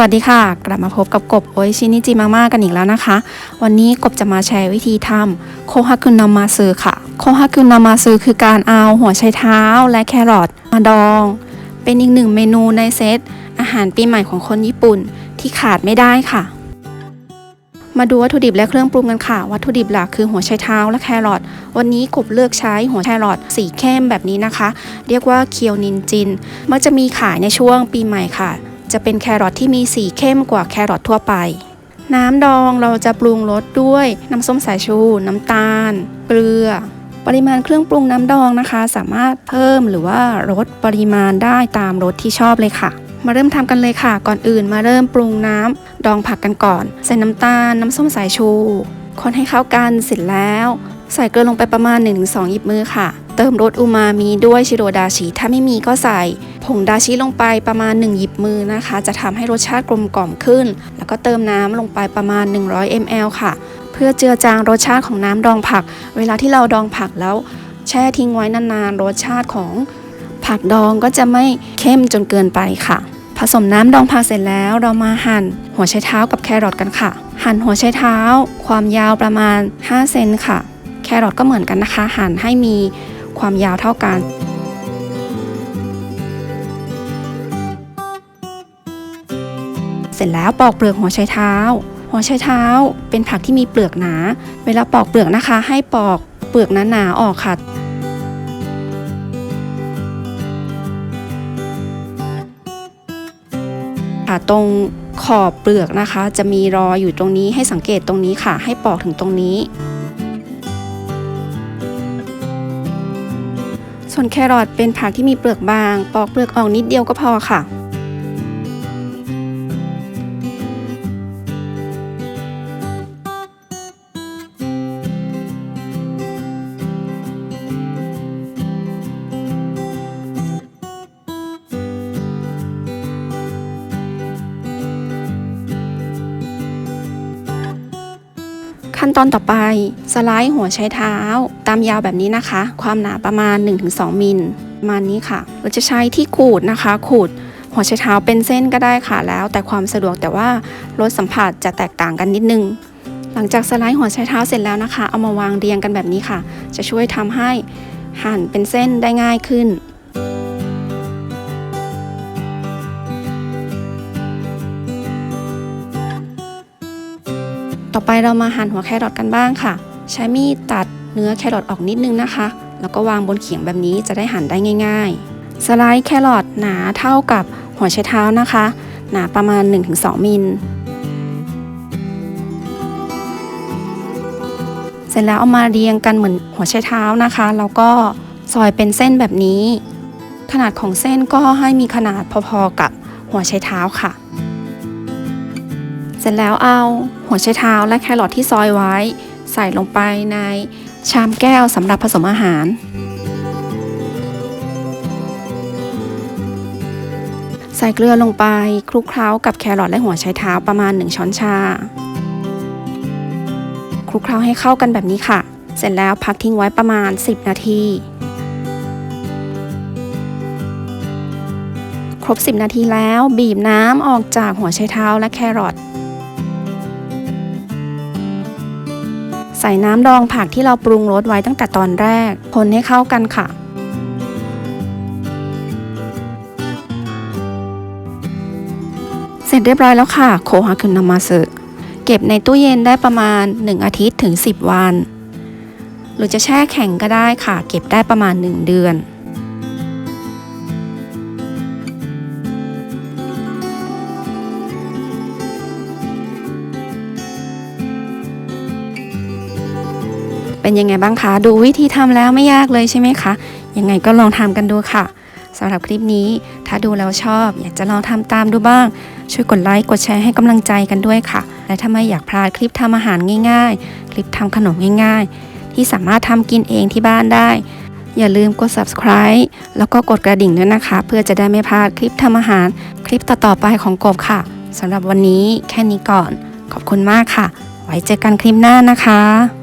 วัสดีค่ะ กลับมาพบกับกบโอชินิจิมาม่ากันอีกแล้วนะคะ วันนี้กบจะมาแชร์วิธีทำโคฮากุนามาซึค่ะ โคฮากุนามาซึคือการเอาหัวไชเท้าและแครอทมาดอง เป็นอีกหนึ่งเมนูในเซต อาหารปีใหม่ของคนญี่ปุ่นที่ขาดไม่ได้ค่ะ มาดูวัตถุดิบและเครื่องปรุงกันค่ะ วัตถุดิบหลักคือหัวไชเท้าและแครอทวันนี้กบเลือกใช้หัวแครอทสีเข้มแบบนี้นะคะ เรียกว่าเคียวนินจิน มักจะมีขายในช่วงปีใหม่ค่ะ จะเป็นแครอทที่มีสีเข้มกว่าแครอททั่วไป น้ำดองเราจะปรุงรสด้วยน้ำส้มสายชู น้ำตาล เกลือ ปริมาณเครื่องปรุงน้ำดองนะคะ สามารถเพิ่มหรือว่าลดปริมาณได้ตามรสที่ชอบเลยค่ะมาเริ่มทำกันเลยค่ะ ก่อนอื่นมาเริ่มปรุงน้ำดองผักกันก่อน ใส่น้ำตาล น้ำส้มสายชู คนให้เข้ากันเสร็จแล้ว ใส่เกลือลงไปประมาณ 1-2 หยิบมือค่ะ เติมรสอูมามิด้วยชิโรดาชิถ้าไม่มีก็ใส่ผงดาชิลงไปประมาณ 1 หยิบมือนะคะ จะทำให้รสชาติกลมกล่อมขึ้น แล้วก็เติมน้ำลงไปประมาณ 100 ml ค่ะ เพื่อเจือจางรสชาติของน้ำดองผัก เวลาที่เราดองผักแล้ว แช่ทิ้งไว้นานๆ รสชาติของผักดองก็จะไม่เข้มจนเกินไปค่ะ ผสมน้ำดองผักเสร็จแล้วเรามาหั่นหัวไชเท้ากับแครอทกันค่ะ หั่นหัวไชเท้า ความยาวประมาณ 5 เซนค่ะ แครอทก็เหมือนกันนะคะ หั่นให้มี ความยาวเท่ากันเสร็จแล้วปอกเปลือกหัวไชเท้า หัวไชเท้าเป็นผักที่มีเปลือกหนา เวลาปอกเปลือกนะคะ ให้ปอกเปลือกหนาๆออกค่ะ ค่ะตรงขอบเปลือกนะคะ จะมีรอยอยู่ตรงนี้ให้สังเกตตรงนี้ค่ะ ให้ปอกถึงตรงนี้ ส่วนแครอทเป็นผักที่มีเปลือกบาง ปอกเปลือกออกนิดเดียวก็พอค่ะ ขั้นตอนต่อไป สไลด์หัวไชเท้า ตามยาวแบบนี้นะคะ ความหนาประมาณ 1-2 มิลประมาณนี้ค่ะ เราจะใช้ที่ขูดนะคะ ขูดหัวไชเท้าเป็นเส้นก็ได้ค่ะแล้ว แต่ความสะดวกแต่ว่ารสสัมผัสจะแตกต่างกันนิดนึง หลังจากสไลด์หัวไชเท้าเสร็จแล้วนะคะ เอามาวางเรียงกันแบบนี้ค่ะ จะช่วยทำให้หั่นเป็นเส้นได้ง่ายขึ้น ต่อไปเรามาหั่นหัวแครอทกันบ้างค่ะ ใช้มีดตัดเนื้อแครอทออกนิดนึงนะคะ แล้วก็วางบนเขียงแบบนี้จะได้หั่นได้ง่าย ๆ สไลด์แครอทหนาเท่ากับหัวไชเท้านะคะ หนาประมาณ 1-2 มิลเสร็จแล้วเอามาเรียงกันเหมือนหัวไชเท้านะคะ แล้วก็ซอยเป็นเส้นแบบนี้ ขนาดของเส้นก็ให้มีขนาดพอๆกับหัวไชเท้าค่ะ เสร็จแล้วเอาหัวไชเท้าและแครอทที่ซอยไว้ ใส่ลงไปในชามแก้วสำหรับผสมอาหาร ใส่เกลือลงไปคลุกเคล้ากับแครอทและหัวไชเท้าประมาณ 1 ช้อนชา คลุกเคล้าให้เข้ากันแบบนี้ค่ะ เสร็จแล้วพักทิ้งไว้ประมาณ 10 นาทีครบ 10 นาทีแล้วบีบน้ำออกจากหัวไชเท้าและแครอท ใส่น้ำดองผักที่เราปรุงรสไว้ตั้งแต่ตอนแรก คนให้เข้ากันค่ะ เสร็จเรียบร้อยแล้วค่ะ โคฮาคุนามาสึเก็บในตู้เย็นได้ประมาณ 1 อาทิตย์ถึง 10 วัน หรือจะแช่แข็งก็ได้ค่ะ เก็บได้ประมาณ 1 เดือน เป็นยังไงบ้างคะ ดูวิธีทำแล้วไม่ยากเลยใช่ไหมคะ ยังไงก็ลองทำกันดูค่ะสำหรับคลิปนี้ ถ้าดูแล้วชอบ อยากจะลองทำตามดูบ้าง ช่วยกดไลค์ กดแชร์ให้กำลังใจกันด้วยค่ะ และถ้าไม่อยากพลาดคลิปทำอาหารง่ายๆ คลิปทำขนมง่ายๆ ที่สามารถทำกินเองที่บ้านได้ อย่าลืมกด subscribe แล้วก็กดกระดิ่งด้วยนะคะ เพื่อจะได้ไม่พลาดคลิปทำอาหาร คลิปต่อๆไปของกบค่ะสำหรับวันนี้แค่นี้ก่อน ขอบคุณมากค่ะ ไว้เจอกันคลิปหน้านะคะ